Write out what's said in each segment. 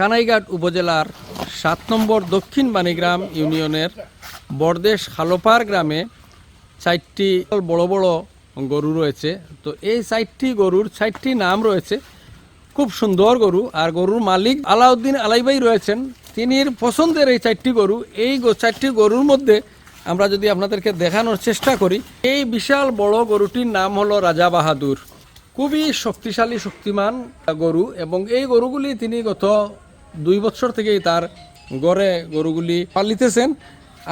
কানাইঘাট উপজেলার সাত নম্বর দক্ষিণ বাণীগ্রাম ইউনিয়নের বরদেশ খালোপার গ্রামে চারটি বড় বড় গরু রয়েছে। তো এই চারটি গরুর চারটি নাম রয়েছে। খুব সুন্দর গরু। আর গরুর মালিক আলাউদ্দিন আলাইবাই রয়েছেন। তিনি পছন্দের এই চারটি গরু। এই চারটি গরুর মধ্যে আমরা যদি আপনাদেরকে দেখানোর চেষ্টা করি, এই বিশাল বড় গরুটির নাম হলো রাজা বাহাদুর। খুবই শক্তিশালী, শক্তিমান গরু এবং এই গরুগুলি তিনি গত দুই বছর থেকেই তার গড়ে গরুগুলি পালিতেছেন।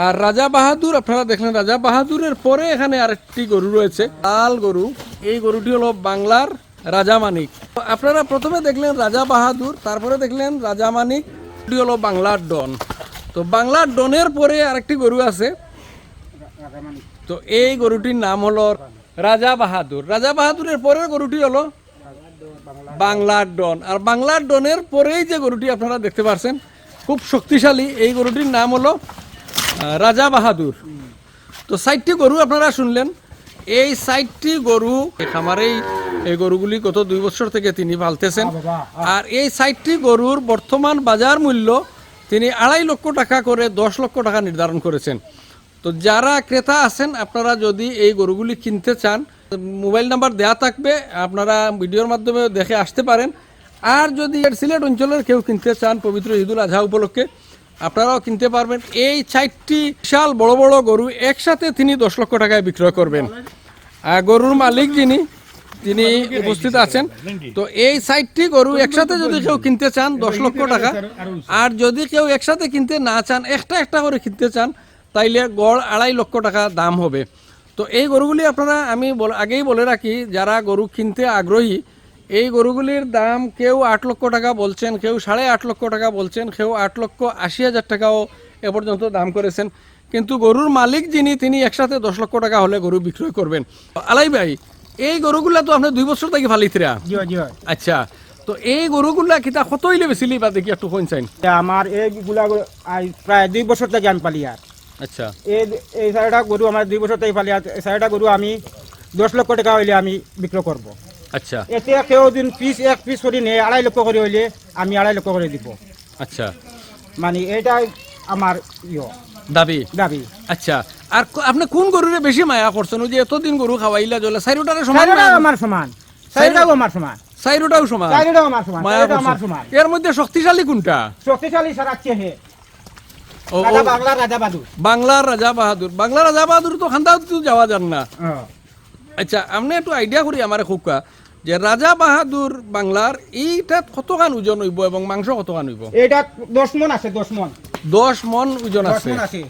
আর রাজা বাহাদুর, আপনারা দেখলেন রাজা বাহাদুরের পরে এখানে আরেকটি গরু রয়েছে, লাল গরু। এই গরুটি হলো বাংলার রাজা মানিক। আপনারা প্রথমে দেখলেন রাজা বাহাদুর, তারপরে দেখলেন রাজা মানিক হলো বাংলার ডন। তো বাংলার ডনের পরে আরেকটি গরু আছে। তো এই গরুটির নাম হলো রাজা বাহাদুর। রাজা বাহাদুরের পরের গরুটি হলো বাংলার ডন। আর বাংলার ডনের পরেই যে গরুটি আপনারা দেখতে পাচ্ছেন খুব শক্তিশালী এই গরুটির নাম হলো রাজা বাহাদুর। তো সাইটটি গরু আপনারা শুনলেন। এই সাইটটি গরু খামারেই এই গরুগুলি গত দুই বছর থেকে তিনি পালতেছেন। আর এই সাইটটি গরুর বর্তমান বাজার মূল্য তিনি আড়াই লক্ষ টাকা করে দশ লক্ষ টাকা নির্ধারণ করেছেন। তো যারা ক্রেতা আছেন আপনারা যদি এই গরুগুলি কিনতে চান মোবাইল নাম্বার দেয়া থাকবে, আপনারা ভিডিওর মাধ্যমে দেখে আসতে পারেন। আর যদি সিলেট অঞ্চলের কেউ কিনতে চান পবিত্র ঈদুল আজহা উপলক্ষে, আপনারাও কিনতে পারবেন। এই চারটি বিশাল বড় বড় গরু একসাথে তিনি দশ লক্ষ টাকায় বিক্রয় করবেন। আর গরুর মালিক যিনি, তিনি উপস্থিত আছেন। তো এই সাইটটি গরু একসাথে যদি কেউ কিনতে চান দশ লক্ষ টাকা, আর যদি কেউ একসাথে কিনতে না চান, একটা একটা করে কিনতে চান, তাইলে গড় আড়াই লক্ষ টাকা দাম হবে। তো এই গরুগুলি আপনারা আমি আগেই বলে রাখি যারা গরু কিনতে আগ্রহী এই গরুগুলির দাম কেউ আট লক্ষ টাকা বলছেন কেউ সাড়ে আট লক্ষ টাকা বলছেন কেউ আট লক্ষ আশি হাজার টাকাও এ পর্যন্ত দাম করেছেন। কিন্তু গরুর মালিক যিনি তিনি একসাথে দশ লক্ষ টাকা হলে গরু বিক্রয় করবেন। আলাই ভাই এই গরুগুলা তো আপনি দুই বছর থেকে ফালিতরা আচ্ছা তো এই গরুগুলা কিতা কত হইলে বেছিলি বা দেখি একটু কোন চাইন। আমার এইগুলা প্রায় দুই বছর থেকে আমি পালি আর। আচ্ছা। এই এই চারিটা গরু আমার দুই পালি আর এই চারিটা গরু আমি দশ লক্ষ টাকা হইলে আমি বিক্রয় করব। আচ্ছা। এতিয়া কেউ দিন পিস এক পিস করে নেই আড়াই লক্ষ করে হইলে আমি আড়াই লক্ষ করে দিব। আচ্ছা। মানে এইটাই আমার ইয়ে। দাবি? দাবি। আচ্ছা। আর আপনি কোন গরুরে বেশি মায়া করছেন ওই যে এতদিন গরু খাওয়াইলা জলে চারিটারে সমান আমার সমান। চারিটাও আমার সমান। চারিটাও সমান? আমার সমান। মায়া আমার সমান। এর মধ্যে শক্তিশালী কোনটা? শক্তিশালী সারাচ্ছে হে। রাজা বাংলার রাজা বাহাদুর। বাংলার রাজা বাহাদুর। তো খান্দা তো যাওয়া যান না। আচ্ছা আপনি একটু আইডিয়া করি আমার খুবকা যে রাজা বাহাদুর বাংলার এইটাত কতখান ওজন হইব এবং মাংস কতখান হইব? এইটা দশ মন আছে দশ মন। দশ মন ওজন আছে।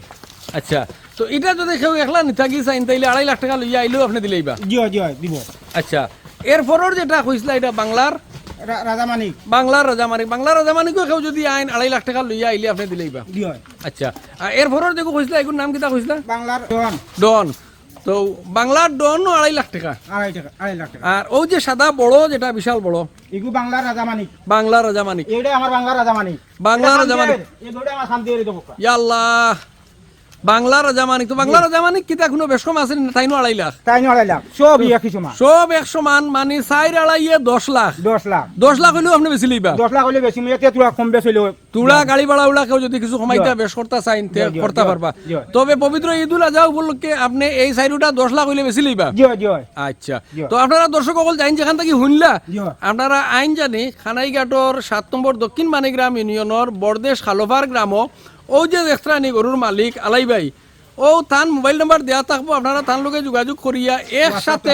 আচ্ছা তো এটা যদি কেউ একলা নিথাকি চাইন তাইলে আড়াই লাখ টাকা লইয়া আইলেও আপনি দিলেইবা জিও জিও দিব। আচ্ছা এরপরের যেটা কইসলা এটা বাংলার রা- রাজা মানিক বাংলার রাজা মানিক বাংলার রাজামানিকও কেউ যদি আইন আড়াই লাখ টাকা লইয়া আইলে আপনি দিলেইবা জিও আচ্ছা। আর এরপরের দেখো কইসলা এগুর নাম কিতা কইসলা বাংলার জন ডন। তো বাংলার ডন আড়াই লাখ টাকা। আড়াই টাকা আড়াই লাখ টাকা। আর ওই যে সাদা বড় যেটা বিশাল বড়। এগু বাংলার রাজা মানিক বাংলার রাজা মানিক এইটাই আমার বাংলার রাজা মানিক বাংলার রাজা মানিক এই দুটো আমার শান্তি দেবো। ইয়াল্লাহ। বাংলার রাজা মানিক তো বাংলার রাজা মানিক কিতা কোনো বেশ কম আছে নি? তাইনো আড়াই লাখ? তাই নয় আড়াই লাখ সব মা। সব একশো মান মানে চাইর আড়াইয়ে দশ লাখ। দশ লাখ। দশ লাখ হইলেও আপনি বেশি লইবা। দশ লাখ বেশি মেয়েতে তোরা কম বেশ হইলেও গাড়ি ভাড়া উড়া কেউ যদি কিছু কমাইতে বেশ করতে চাইন তে জয়, জয়, করতে পারবা। তবে পবিত্র ঈদুল আজহা উপলক্ষে আপনি এই সাইডটা দশ লাখ হইলে বেশি লইবা। আচ্ছা। তো আপনারা দর্শক সকল জাইন যেখান থেকে শুনলা আপনারা আইন জানি খানাইঘাটর সাত নম্বর দক্ষিণ মানিগ্রাম ইউনিয়নের বরদেশ খালোফার গ্রাম ও যে দেখত্রানি গরুর মালিক আলাই ভাই। ও তান মোবাইল নাম্বার দেওয়া থাকব আপনারা তার লোকে যোগাযোগ করিয়া একসাথে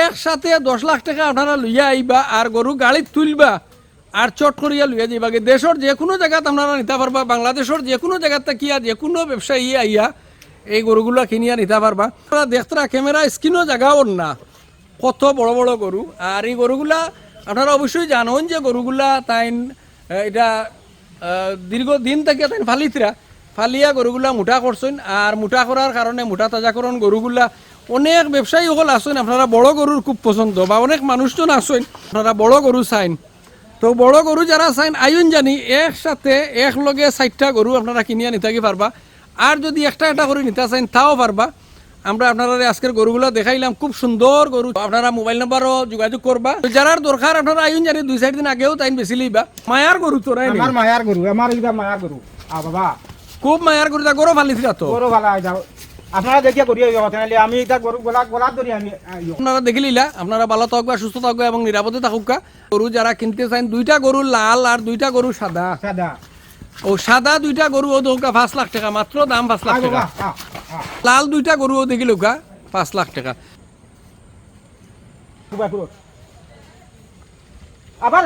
একসাথে দশ লাখ টাকা আপনারা লইয়া আইবা আর গরু গাড়িত তুলবা আর চট করিয়া লইয়া যাইবা। গে দেশের যে কোনো জায়গাত আপনারা নিতে পারবা বাংলাদেশের যে কোনো জায়গাত থাকিয়া যে কোনো ব্যবসায়ী আইয়া এই গরুগুলো কিনিয়া নিতে পারবা। আপনারা দেখতরা ক্যামেরা স্ক্রিনও জায়গাও না। কত বড় বড় গরু। আর এই গরুগুলা আপনারা অবশ্যই জানেন যে গরুগুলা তাইন আহ, এটা দীর্ঘদিন থেকে তাইন ফালিতরা। ফালিয়া গরুগুলা মুঠা করছেন আর মুঠা করার কারণে মুঠা তাজাকরণ গরুগুলা অনেক ব্যবসায়ী সকল আছেন আপনারা বড় গরুর খুব পছন্দ বা অনেক মানুষজন আছেন আপনারা বড় গরু চাইন। তো বড় গরু যারা চাইন আইন জানি, একসাথে এক লগে চারটা গরু আপনারা কিনিয়া নিতে পারবা আর যদি একটা একটা করে নিতে চাইন, তাও পারবা আমরা আপনারা আজকের গরুগুলো দেখাইলাম। খুব সুন্দর গরু। আপনারা মোবাইল নাম্বারও যোগাযোগ করবা। যারা দরকার আপনারা আইন জানি দুই চার দিন আগেও তাই বেশি লইবা। মায়ার গরু তো নাই আমার মায়ার গরু আমার মায়ার গরু। আ বাবা। খুব মায়ার গরু তা গরু ফালিছিল তো? গরু ভালো আই যাও। আপনারা দেখিয়া করি আমি এটা গরু গোলা গোলাত ধরি আমি। আপনারা দেখে লিলা আপনারা ভালো থাকবা সুস্থ থাকবা এবং নিরাপদে থাকুকা গরু যারা কিনতে চান দুইটা গরু লাল আর দুইটা গরু সাদা। সাদা। ও সাদা দুইটা গরু ও দৌকা পাঁচ লাখ টাকা মাত্র দাম পাঁচ লাখ টাকা। লাল দুইটা গরু দেখি লোকা পাঁচ লাখ টাকা। আবার